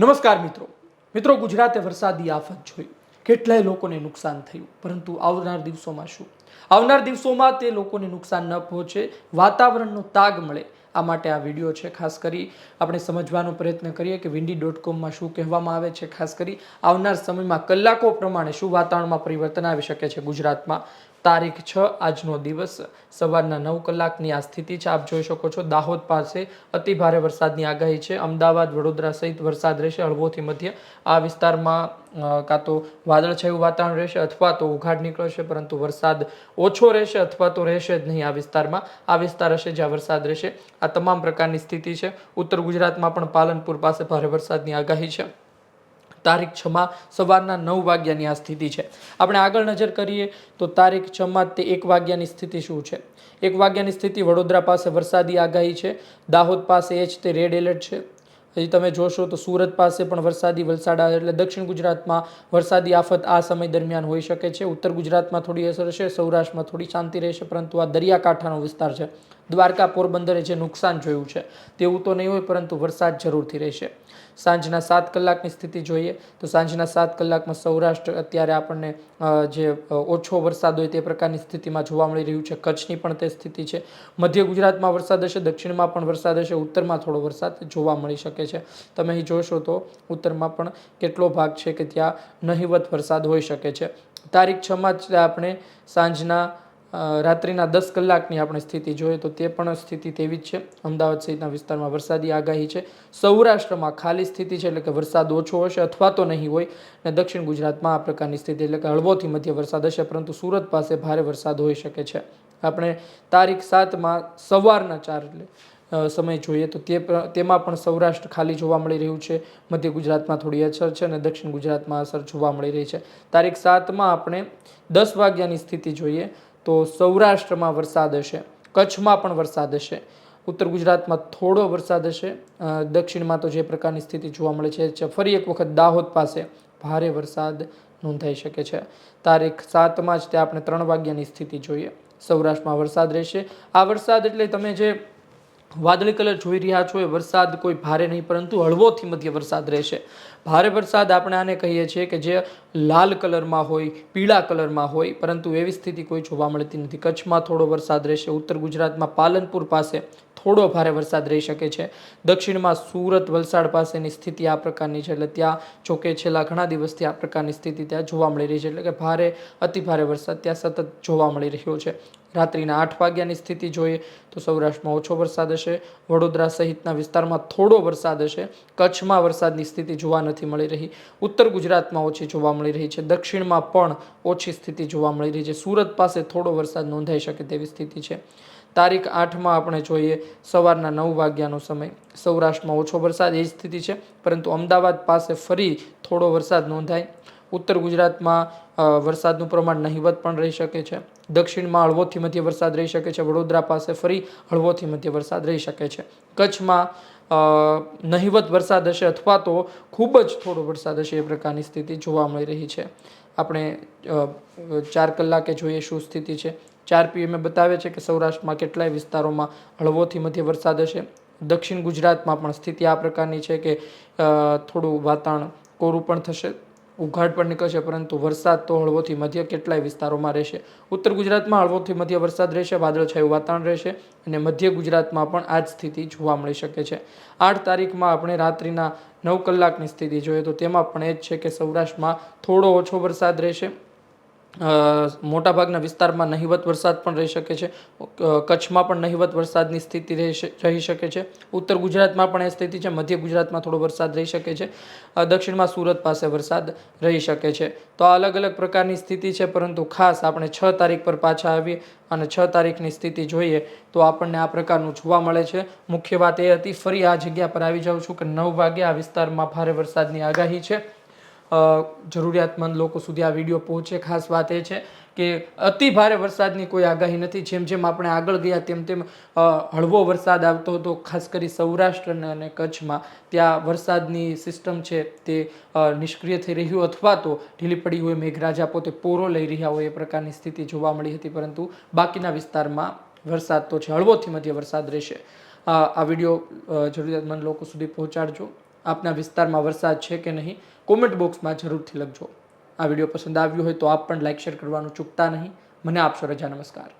નમસ્કાર મિત્રો. મિત્રો, ગુજરાતે વરસાદી આફત જોઈ. કેટલાય લોકોને નુકસાન થયું. પરંતુ આવનાર દિવસોમાં શું? આવનાર દિવસોમાં તે લોકોને નુકસાન ન પહોંચે, વાતાવરણનો તાગ મળે આ માટે આ વીડિયો છે. ખાસ કરી આપણે સમજવાનો પ્રયત્ન કરીએ કે વિન્ડી ડોટ કોમમાં શું કહેવામાં આવે છે. ખાસ કરી આવનાર સમયમાં કલાકો પ્રમાણે શું વાતાવરણમાં પરિવર્તન આવી શકે છે ગુજરાતમાં. તારીખ છ, આજનો દિવસ. સવારના નવ કલાકની આ સ્થિતિ છે. આપ જોઈ શકો છો દાહોદ પાસે અતિ ભારે વરસાદની આગાહી છે. અમદાવાદ, વડોદરા સહિત વરસાદ રહેશે હળવોથી મધ્ય. આ વિસ્તારમાં કાં તો વાદળછાયું વાતાવરણ રહેશે અથવા તો ઉઘાડ નીકળશે, પરંતુ વરસાદ ઓછો રહેશે અથવા તો રહેશે જ નહીં આ વિસ્તારમાં. આ વિસ્તાર હશે જ્યાં વરસાદ રહેશે. આ તમામ પ્રકારની સ્થિતિ છે. ઉત્તર ગુજરાતમાં પણ પાલનપુર પાસે ભારે વરસાદની આગાહી છે. તારીખ છમાં સવારના નવ વાગ્યાની આ સ્થિતિ છે. આપણે આગળ નજર કરીએ તો તારીખ છમાં તે એક વાગ્યાની સ્થિતિ શું છે? એક વાગ્યાની સ્થિતિ વડોદરા પાસે વરસાદી આગાહી છે. દાહોદ પાસે એ જ તે રેડ એલર્ટ છે. હજી તમે જોશો તો સુરત પાસે પણ વરસાદી વલસાડ એટલે દક્ષિણ ગુજરાતમાં વરસાદી આફત આ સમય દરમિયાન હોઈ શકે છે. ઉત્તર ગુજરાતમાં થોડી અસર હશે સૌરાષ્ટ્રમાં થોડી શાંતિ રહેશે, પરંતુ આ દરિયાકાંઠાનો વિસ્તાર છે. દ્વારકા પોરબંદરે જે નુકસાન જોયું છે, તેવું તો નહીં હોય, પરંતુ વરસાદ જરૂરથી રહેશે. સાંજના સાત કલાકની સ્થિતિ જોઈએ, તો સાંજના સાત કલાકમાં સૌરાષ્ટ્ર અત્યારે આપણને જે ઓછો વરસાદ હોય તે પ્રકારની સ્થિતિમાં જોવા મળી રહ્યું છે. કચ્છની પણ તે સ્થિતિ છે. મધ્ય ગુજરાતમાં વરસાદ હશે, દક્ષિણમાં પણ વરસાદ હશે, ઉત્તરમાં થોડો વરસાદ જોવા મળી શકે છે. તમે અહીં જોશો તો ઉત્તરમાં પણ કેટલો ભાગ છે કે ત્યાં નહિવત વરસાદ હોઈ શકે છે. તારીખ છમાં જ આપણે સાંજના રાત્રિના દસ કલાકની આપણે સ્થિતિ જોઈએ તો તે પણ સ્થિતિ તેવી જ છે. અમદાવાદ સહિતના વિસ્તારમાં વરસાદી આગાહી છે. સૌરાષ્ટ્રમાં ખાલી સ્થિતિ છે એટલે કે વરસાદ ઓછો હશે અથવા તો નહીં હોય અને દક્ષિણ ગુજરાતમાં આ પ્રકારની સ્થિતિ એટલે કે હળવોથી મધ્ય વરસાદ હશે પરંતુ સુરત પાસે ભારે વરસાદ હોઈ શકે છે. આપણે તારીખ સાતમાં સવારના ચાર એટલે સમય જોઈએ તો તે તેમાં પણ સૌરાષ્ટ્ર ખાલી જોવા મળી રહ્યું છે. મધ્ય ગુજરાતમાં થોડી અસર છે અને દક્ષિણ ગુજરાતમાં અસર જોવા મળી રહી છે. તારીખ સાતમાં આપણે દસ વાગ્યાની સ્થિતિ જોઈએ. તો સૌરાષ્ટ્રમાં વરસાદ હશે, કચ્છમાં પણ વરસાદ હશે, ઉત્તર ગુજરાતમાં થોડો વરસાદ હશે દક્ષિણમાં તો જે પ્રકારની સ્થિતિ જોવા મળે છે ફરી એક વખત દાહોદ પાસે ભારે વરસાદ નોંધાઈ શકે છે. તારીખ સાતમાં જ તે આપણે ત્રણ વાગ્યાની સ્થિતિ જોઈએ. સૌરાષ્ટ્રમાં વરસાદ રહેશે. આ વરસાદ એટલે તમે જે વાદળી કલર જોઈ રહ્યા છો, એ વરસાદ કોઈ ભારે નહીં, પરંતુ હળવોથી મધ્ય વરસાદ રહેશે. ભારે વરસાદ આપણે આને કહીએ છીએ કે જે લાલ કલરમાં હોય, પીળા કલરમાં હોય, પરંતુ એવી સ્થિતિ કોઈ જોવા મળતી નથી. કચ્છમાં થોડો વરસાદ રહેશે, ઉત્તર ગુજરાતમાં પાલનપુર પાસે થોડો ભારે વરસાદ રહી શકે છે. દક્ષિણમાં સુરત વલસાડ પાસેની સ્થિતિ આ પ્રકારની છે, એટલે ત્યાં જોકે છેલ્લા ઘણા દિવસથી આ પ્રકારની સ્થિતિ ત્યાં જોવા મળી રહી છે, એટલે કે ભારે, અતિ ભારે વરસાદ ત્યાં સતત જોવા મળી રહ્યો છે. રાત્રિના આઠ વાગ્યાની સ્થિતિ જોઈએ તો સૌરાષ્ટ્રમાં ઓછો વરસાદ હશે, વડોદરા સહિતના વિસ્તારમાં થોડો વરસાદ હશે. કચ્છમાં વરસાદની સ્થિતિ જોવા નથી મળી રહી. ઉત્તર ગુજરાતમાં ઓછી જોવા મળી રહી છે. દક્ષિણમાં પણ ઓછી સ્થિતિ જોવા મળી રહી છે. સુરત પાસે થોડો વરસાદ નોંધાઈ શકે તેવી સ્થિતિ છે. તારીખ આઠમાં આપણે જોઈએ સવારના નવ વાગ્યાનો સમય. સૌરાષ્ટ્રમાં ઓછો વરસાદ એ સ્થિતિ છે, પરંતુ અમદાવાદ પાસે ફરી થોડો વરસાદ નોંધાય. ઉત્તર ગુજરાતમાં વરસાદનું પ્રમાણ નહિવત પણ રહી શકે છે. દક્ષિણમાં હળવોથી મધ્ય વરસાદ રહી શકે છે. વડોદરા પાસે ફરી હળવોથી મધ્ય વરસાદ રહી શકે છે. કચ્છમાં નહિવત વરસાદ હશે અથવા તો ખૂબ જ થોડો વરસાદ હશે એ પ્રકારની સ્થિતિ જોવા મળી રહી છે. આપણે ચાર કલાકે જોઈએ શું સ્થિતિ છે. ચાર પીએમએ બતાવે છે કે સૌરાષ્ટ્રમાં કેટલાય વિસ્તારોમાં હળવોથી મધ્ય વરસાદ હશે. દક્ષિણ ગુજરાતમાં પણ સ્થિતિ આ પ્રકારની છે કે થોડું વાતાવરણ કોરું પણ થશે. ઉઘાડ પણ નીકળશે, પરંતુ વરસાદ તો હળવોથી મધ્ય કેટલાય વિસ્તારોમાં રહેશે. ઉત્તર ગુજરાતમાં હળવોથી મધ્ય વરસાદ રહેશે, વાદળછાયું વાતાવરણ રહેશે અને મધ્ય ગુજરાતમાં પણ આ જ સ્થિતિ જોવા મળી શકે છે. આઠ તારીખમાં આપણે રાત્રિના નવ કલાકની સ્થિતિ જોઈએ તો તેમાં પણ એ જ છે કે સૌરાષ્ટ્રમાં થોડો ઓછો વરસાદ રહેશે. મોટાભાગના વિસ્તારમાં નહિવત વરસાદ પણ રહી શકે છે. કચ્છમાં પણ નહિવત વરસાદની સ્થિતિ રહી શકે છે. ઉત્તર ગુજરાતમાં પણ એ સ્થિતિ છે. મધ્ય ગુજરાતમાં થોડો વરસાદ રહી શકે છે. દક્ષિણમાં સુરત પાસે વરસાદ રહી શકે છે. તો આ અલગ અલગ પ્રકારની સ્થિતિ છે, પરંતુ ખાસ આપણે છ તારીખ પર પાછા આવીએ અને છ તારીખની સ્થિતિ જોઈએ તો આપણને આ પ્રકારનું જોવા મળે છે. મુખ્ય વાત એ હતી, ફરી આ જગ્યા પર આવી જાઉં છું કે નવ વાગે આ વિસ્તારમાં ભારે વરસાદની આગાહી છે. જરૂરિયાતમંદ લોકો સુધી આ વીડિયો પહોંચે. ખાસ વાત એ છે કે અતિ ભારે વરસાદની કોઈ આગાહી નથી. જેમ જેમ આપણે આગળ ગયા તેમ તેમ હળવો વરસાદ આવતો હતો. ખાસ કરી સૌરાષ્ટ્ર અને- કચ્છમાં. ત્યાં વરસાદની સિસ્ટમ છે તે નિષ્ક્રિય થઈ રહ્યું અથવા તો ઢીલી પડી હોય. મેઘરાજા પોતે પોરો લઈ રહ્યા હોય એ પ્રકારની સ્થિતિ જોવા મળી હતી. પરંતુ બાકીના વિસ્તારમાં વરસાદ તો છે. હળવોથી મધ્ય વરસાદ રહેશે. આ વીડિયો જરૂરિયાતમંદ લોકો સુધી પહોંચાડજો. આપના વિસ્તારમાં વરસાદ છે કે નહીં કોમેન્ટ બોક્સમાં જરૂરથી લખજો. આ વીડિયો પસંદ આવ્યો હોય તો આપ પણ લાઇક શેર કરવાનું ચૂકતા નહીં. મને આપશો રજા, નમસ્કાર.